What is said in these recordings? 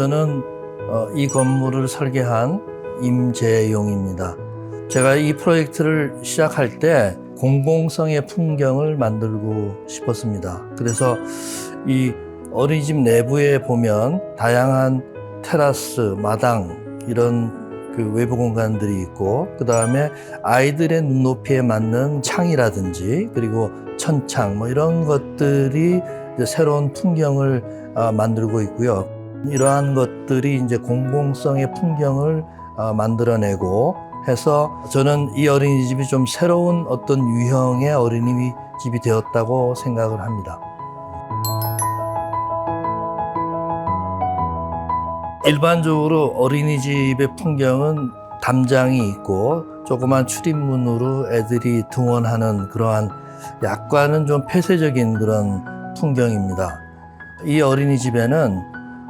저는 어, 이 건물을 설계한 임재용입니다. 제가 이 프로젝트를 시작할 때 공공성의 풍경을 만들고 싶었습니다. 그래서 이 어린이집 내부에 보면 다양한 테라스, 마당 이런 그 외부 공간들이 있고 그 다음에 아이들의 눈높이에 맞는 창이라든지 그리고 천창 뭐 이런 것들이 새로운 풍경을 아, 만들고 있고요. 이러한 것들이 이제 공공성의 풍경을 아, 만들어내고 해서 저는 이 어린이집이 좀 새로운 어떤 유형의 어린이집이 되었다고 생각을 합니다. 일반적으로 어린이집의 풍경은 담장이 있고 조그만 출입문으로 애들이 등원하는 그러한 약간은 좀 폐쇄적인 그런 풍경입니다. 이 어린이집에는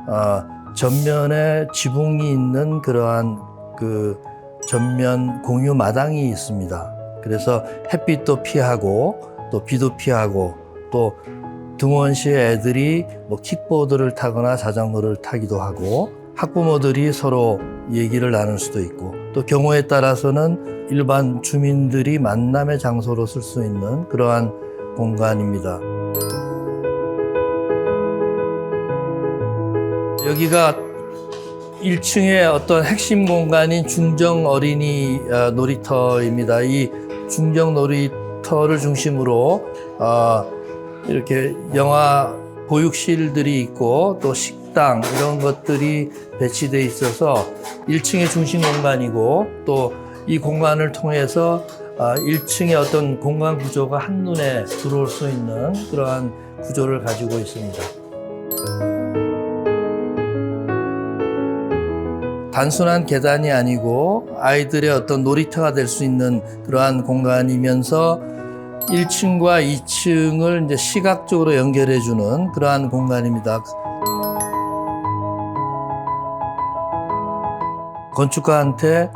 어, 전면에 지붕이 있는 그러한 그 전면 공유 마당이 있습니다. 그래서 햇빛도 피하고 또 비도 피하고 또 등원 시에 애들이 뭐 킥보드를 타거나 자전거를 타기도 하고 학부모들이 서로 얘기를 나눌 수도 있고 또 경우에 따라서는 일반 주민들이 만남의 장소로 쓸 수 있는 그러한 공간입니다. 여기가 1층의 어떤 핵심 공간인 중정 어린이 어, 놀이터입니다. 이 중정 놀이터를 중심으로 어, 이렇게 영화 보육실들이 있고 또 식 당 이런 것들이 배치돼 있어서 1층의 중심 공간이고 또 이 공간을 통해서 1층의 어떤 공간 구조가 한눈에 들어올 수 있는 그러한 구조를 가지고 있습니다. 단순한 계단이 아니고 아이들의 어떤 놀이터가 될 수 있는 그러한 공간이면서 1층과 2층을 이제 시각적으로 연결해 주는 그러한 공간입니다. 건축가한테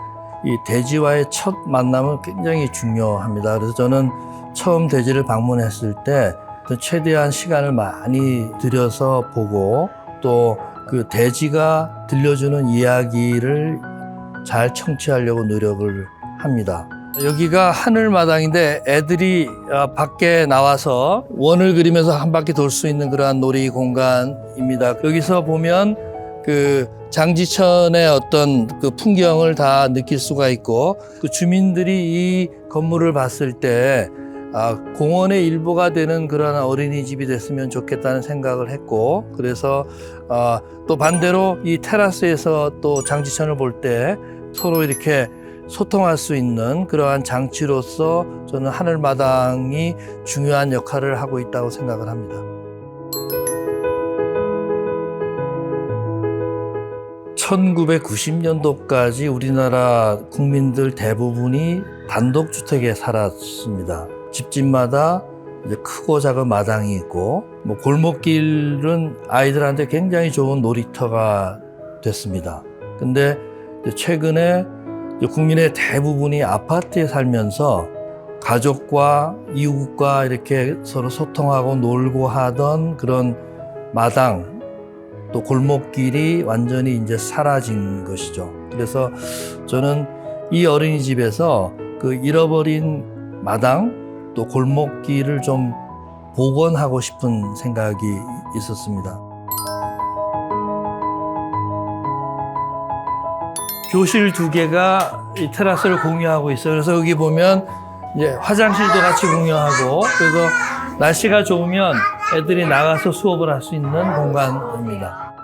이 대지와의 첫 만남은 굉장히 중요합니다. 그래서 저는 처음 대지를 방문했을 때 최대한 시간을 많이 들여서 보고 또 그 대지가 들려주는 이야기를 잘 청취하려고 노력을 합니다. 여기가 하늘마당인데 애들이 아, 밖에 나와서 원을 그리면서 한 바퀴 돌 수 있는 그러한 놀이 공간입니다. 여기서 보면 그 장지천의 어떤 그 풍경을 다 느낄 수가 있고 그 주민들이 이 건물을 봤을 때 아, 공원의 일부가 되는 그런 어린이집이 됐으면 좋겠다는 생각을 했고 그래서 아, 또 반대로 이 테라스에서 또 장지천을 볼 때 서로 이렇게 소통할 수 있는 그러한 장치로서 저는 하늘마당이 중요한 역할을 하고 있다고 생각을 합니다. 1990년도까지 우리나라 국민들 대부분이 단독주택에 살았습니다. 집집마다 이제 크고 작은 마당이 있고, 뭐 골목길은 아이들한테 굉장히 좋은 놀이터가 됐습니다. 근데 최근에 국민의 대부분이 아파트에 살면서 가족과 이웃과 이렇게 서로 소통하고 놀고 하던 그런 마당, 또 골목길이 완전히 이제 사라진 것이죠. 그래서 저는 이 어린이집에서 그 잃어버린 마당 또 골목길을 좀 복원하고 싶은 생각이 있었습니다. 교실 두 개가 이 테라스를 공유하고 있어요. 그래서 여기 보면 이제 화장실도 같이 공유하고 그래서 날씨가 좋으면 애들이 나가서 수업을 할 수 있는 공간입니다.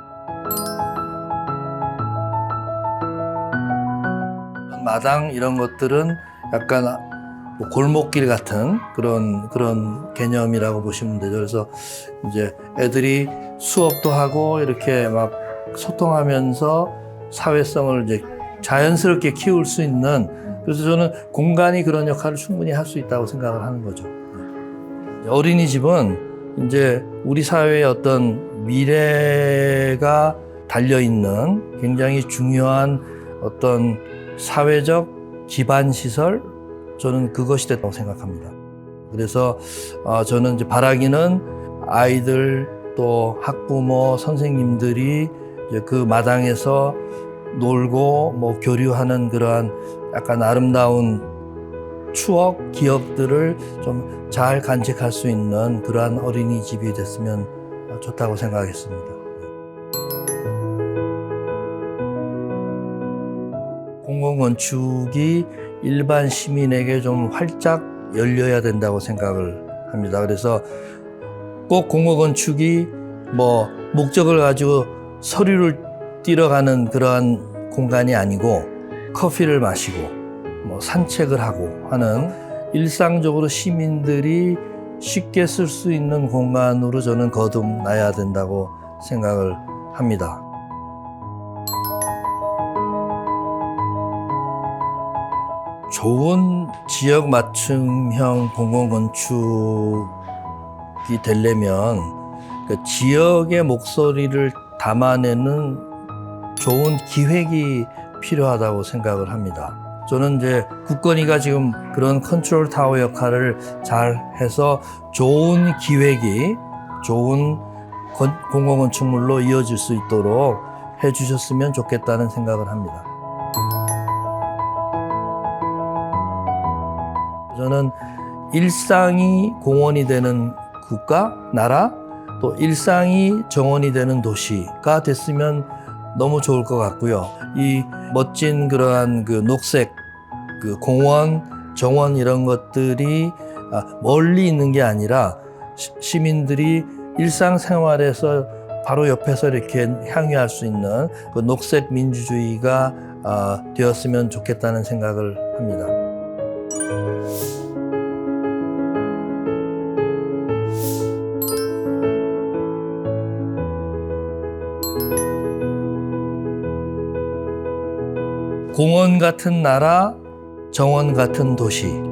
마당 이런 것들은 약간 뭐 골목길 같은 그런 그런 개념이라고 보시면 되죠. 그래서 이제 애들이 수업도 하고 이렇게 막 소통하면서 사회성을 이제 자연스럽게 키울 수 있는 그래서 저는 공간이 그런 역할을 충분히 할 수 있다고 생각을 하는 거죠. 어린이집은 이제 우리 사회의 어떤 미래가 달려 있는 굉장히 중요한 어떤 사회적 기반 시설 저는 그것이 됐다고 생각합니다. 그래서 어, 저는 이제 바라기는 아이들 또 학부모 선생님들이 그 마당에서 놀고 뭐 교류하는 그러한 약간 아름다운 추억 기억들을 좀 잘 간직할 수 있는 그러한 어린이집이 됐으면 좋다고 생각했습니다. 공공건축이 일반 시민에게 좀 활짝 열려야 된다고 생각을 합니다. 그래서 꼭 공공건축이 뭐 목적을 가지고 서류를 띄러가는 그러한 공간이 아니고 커피를 마시고 뭐 산책을 하고 하는 일상적으로 시민들이 쉽게 쓸 수 있는 공간으로 저는 거듭나야 된다고 생각을 합니다. 좋은 지역 맞춤형 공공 건축이 되려면 그 지역의 목소리를 담아내는 좋은 기획이 필요하다고 생각을 합니다. 저는 이제 국건위가 지금 그런 컨트롤 타워 역할을 잘 해서 좋은 기획이 좋은 건- 공공건축물로 이어질 수 있도록 해 주셨으면 좋겠다는 생각을 합니다. 저는 일상이 공원이 되는 국가, 나라, 또 일상이 정원이 되는 도시가 됐으면 너무 좋을 것 같고요. 이 멋진 그러한 그 녹색, 그 공원, 정원 이런 것들이 아, 멀리 있는 게 아니라 시- 시민들이 일상생활에서 바로 옆에서 이렇게 향유할 수 있는 그 녹색 민주주의가 아, 되었으면 좋겠다는 생각을 합니다. 공원 같은 나라, 정원 같은 도시.